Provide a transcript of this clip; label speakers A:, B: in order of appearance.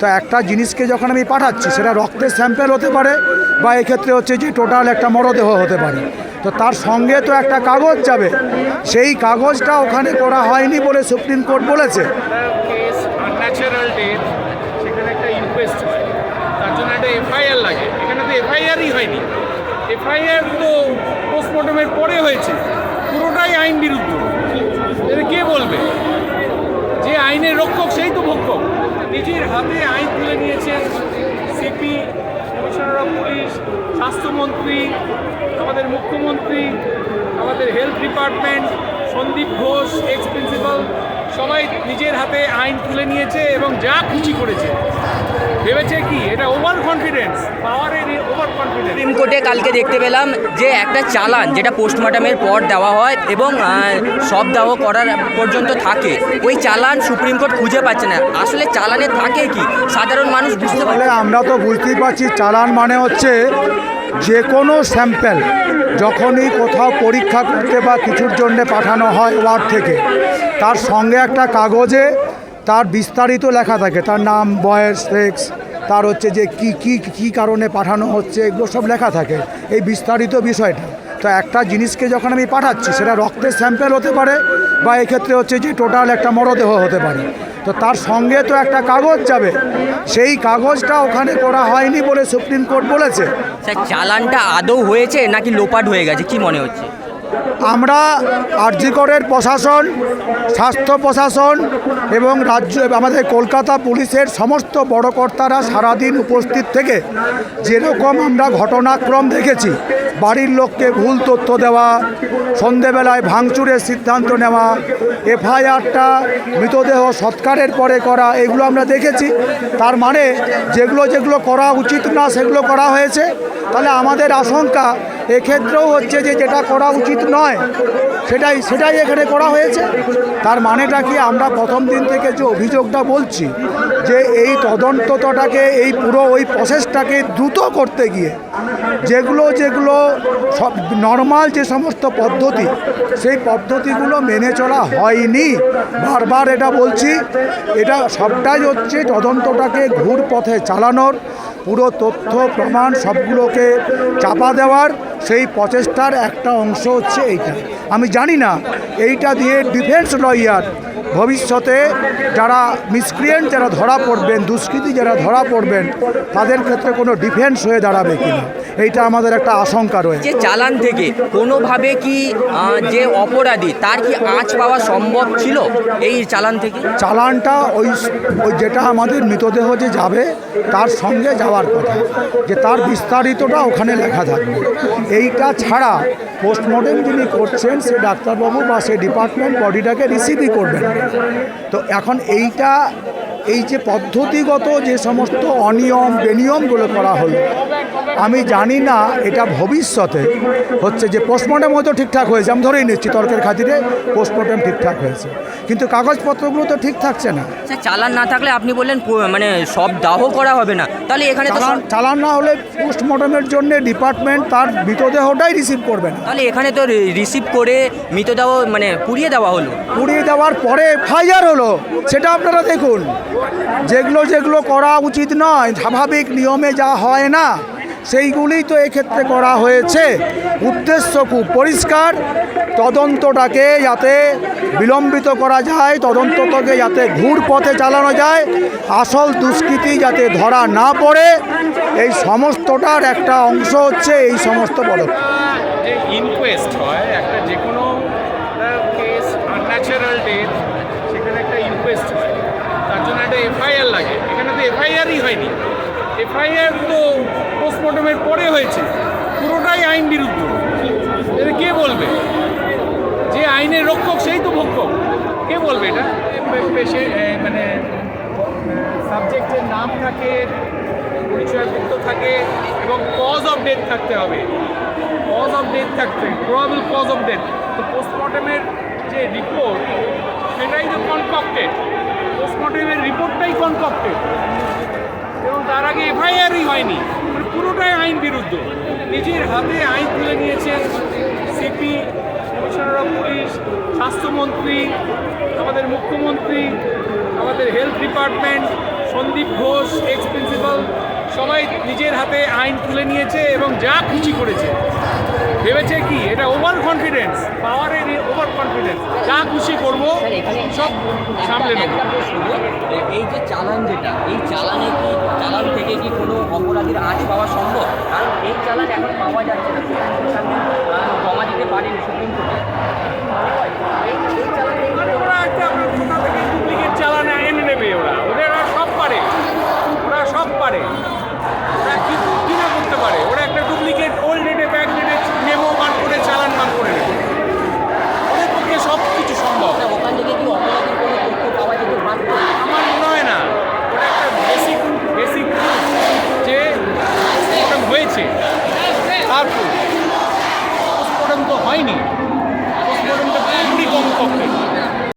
A: তো একটা জিনিসকে যখন আমি পাঠাচ্ছি, সেটা রক্তের স্যাম্পেল হতে পারে বা এক্ষেত্রে হচ্ছে যে টোটাল একটা মরদেহ হতে পারে। তো তার সঙ্গে তো একটা কাগজ যাবে। সেই কাগজটা ওখানে করা হয়নি বলে সুপ্রিম কোর্ট বলেছে।
B: তো হয়েছে। পুরোটাই আইন বিরুদ্ধ। কে বলবে? যে আইনের রক্ষক সেই তো ভক্ষক। নিজের হাতে আইন তুলে নিয়েছেন সিপি, কমিশনার অফ পুলিশ, স্বাস্থ্যমন্ত্রী, আমাদের মুখ্যমন্ত্রী, আমাদের health department, Sandip Ghosh ex principal সবাই নিজের হাতে আইন তুলে নিয়েছে এবং যা খুশি করেছে। ভেবেছে কি এটা ওভার কনফিডেন্স পাওয়ারের ওভার কনফিডেন্স
C: সুপ্রিম কোর্টে কালকে দেখতে পেলাম যে একটা চালান যেটা পোস্টমর্টমের পর দেওয়া হয় এবং সব দাহ করার পর্যন্ত থাকে। ওই চালান সুপ্রিম কোর্ট খুঁজে পাচ্ছে না। আসলে চালানে থাকে কি? সাধারণ মানুষ বুঝতে পারে
A: আমরা তো বুঝতেই পারছি চালান মানে হচ্ছে যে কোনো স্যাম্পেল, যখনই কোথাও পরীক্ষা করতে বা কিছুর জন্যে পাঠানো হয় ওয়ার্ড থেকে, তার সঙ্গে একটা কাগজে তার বিস্তারিত লেখা থাকে, তার নাম, বয়স সেক্স তার হচ্ছে যে কি কি কি কারণে পাঠানো হচ্ছে, এগুলো সব লেখা থাকে, এই বিস্তারিত বিষয়টা। তো একটা জিনিসকে যখন আমি পাঠাচ্ছি, সেটা রক্তের স্যাম্পেল হতে পারে বা এক্ষেত্রে হচ্ছে যে টোটাল একটা মরদেহ হতে পারে। তো তার সঙ্গে তো একটা কাগজ যাবে। সেই কাগজটা ওখানে করা হয়নি বলে সুপ্রিম কোর্ট বলেছে।
C: চালানটা আদৌ হয়েছে নাকি লোপাট হয়ে গেছে? কি মনে হচ্ছে?
A: আমরা আরজিকরের প্রশাসন, স্বাস্থ্য প্রশাসন এবং রাজ্য, আমাদের কলকাতা পুলিশের সমস্ত বড় কর্তারা সারাদিন উপস্থিত থেকে যেরকম আমরা ঘটনাক্রম দেখেছি, বাড়ির লোককে ভুল তথ্য দেওয়া, সন্ধেবেলায় ভাঙচুরের সিদ্ধান্ত নেওয়া, এফআইআরটা মৃতদেহ সৎকারের পরে করা, এগুলো আমরা দেখেছি। তার মানে যেগুলো যেগুলো করা উচিত না সেগুলো করা হয়েছে। তাহলে আমাদের আশঙ্কা এক্ষেত্রেও হচ্ছে যে যেটা করা উচিত নয়, সেটাই সেটাই এখানে করা হয়েছে। তার মানেটা কি? আমরা প্রথম দিন থেকে যে অভিযোগটা বলছি, যে এই তদন্তটাকে, এই পুরো ওই প্রসেসটাকে দ্রুত করতে গিয়ে, যেগুলো যেগুলো সব নর্মাল যে সমস্ত পদ্ধতি, সেই পদ্ধতিগুলো মেনে চলা হয়নি। বারবার এটা বলছি, এটা সবটাই হচ্ছে তদন্তটাকে ঘুর পথে চালানোর পুরো তথ্য, প্রমাণ সবগুলোকে চাপা দেওয়ার সেই প্রচেষ্টার একটা অংশ হচ্ছে এইটা। আমি জানি না, এইটা দিয়ে ডিফেন্স লয়ার ভবিষ্যতে যারা মিসক্রিয়েন্ট যারা ধরা পড়বেন, দুষ্কৃতি যারা ধরা পড়বেন, তাদের ক্ষেত্রে কোনো ডিফেন্স হয়ে দাঁড়াবে কিনা। এইটা আমাদের একটা আশঙ্কা রয়েছে।
C: যে চালান থেকে কোনোভাবে কি যে অপরাধী তার কি আঁচ পাওয়া সম্ভব ছিল এই চালান থেকে?
A: চালানটা ওই ওই যেটা আমাদের মৃতদেহ যে যাবে তার সঙ্গে যাওয়ার কথা। যে তার বিস্তারিতটা ওখানে লেখা থাকবে। এইটা ছাড়া পোস্টমর্টেম যিনি করছেন সে ডাক্তারবাবু বা সে ডিপার্টমেন্ট বডিটাকে রিসিভই করবেন তো এখন এইটা এই যে পদ্ধতিগত যে সমস্ত অনিয়ম বেনিয়মগুলো করা হলো আমি জানি না এটা ভবিষ্যতে হচ্ছে যে পোস্টমর্টেম হয়তো ঠিকঠাক হয়েছে। আমি ধরেই নিচ্ছি তর্কের খাতিরে পোস্টমর্টেম ঠিকঠাক হয়েছে। কিন্তু কাগজপত্রগুলো তো ঠিক থাকছে না।
C: চালান না থাকলে আপনি বললেন মানে সব দাহ করা হবে না। তাহলে এখানে
A: চালান চালান না হলে পোস্টমর্টমের জন্য ডিপার্টমেন্ট তার মৃতদেহটাই রিসিভ করবে না।
C: তাহলে এখানে তো রিসিভ করে মৃতদেহ মানে পুড়িয়ে দেওয়া হলো।
A: পুড়িয়ে দেওয়ার পরে ফাইজার হলো সেটা আপনারা দেখুন। যেগুলো যেগুলো করা উচিত নয়, স্বাভাবিক নিয়মে যা হয় না সেইগুলি তো এক্ষেত্রে করা হয়েছে। উদ্দেশ্য খুব পরিষ্কার, তদন্তটাকে যাতে বিলম্বিত করা যায়, তদন্তটাকে যাতে ঘুর পথে চালানো যায়, আসল দুষ্কৃতি যাতে ধরা না পড়ে, এই সমস্তটার একটা অংশ হচ্ছে এই সমস্ত পদক্ষেপ।
B: হয় একটা যে কোনো সেখানে একটা ইনকোয়েস্ট হয়। তার জন্য একটা এফআইআর লাগে। এখানে তো এফআইআরই হয়নি। এফআইআর তো পোস্টমর্টমের পরে হয়েছে। পুরোটাই আইন বিরুদ্ধ। এটা কে বলবে? যে আইনের রক্ষক সেই তো ভক্ষক। কে বলবে এটা? পেশে মানে সাবজেক্টের নাম থাকে, পরিচয়পত্র থাকে, এবং কজ অফ ডেথ থাকতে হবে। কজ অফ ডেথ থাকতে প্রবাবল কজ অফ ডেথ তো পোস্টমর্টমের যে রিপোর্ট সেটাই তো কনকক্টেড পোস্টমর্টমের রিপোর্টটাই কনকক্টেড এবং তার আগে এফআইআরই হয়নি। মানে পুরোটাই আইন বিরুদ্ধ। নিজের হাতে আইন তুলে নিয়েছেন সিপি, কমিশনার অফ পুলিশ, স্বাস্থ্যমন্ত্রী, আমাদের মুখ্যমন্ত্রী, আমাদের health department, Sandip Ghosh ex principal সবাই নিজের হাতে আইন তুলে নিয়েছে এবং যা খুশি করেছে। ভেবেছে কি? এটা ওভার কনফিডেন্স পাওয়ারের ওভার কনফিডেন্স যা খুশি করব সব সামলে নেব।
C: এই যে চালান যেটা এই চালানে কি চালান থেকে কি কোনো অপরাধীর আজ পাওয়া সম্ভব? কারণ এই চালান এখন পাওয়া যাচ্ছে না। কমা দিতে পারেনি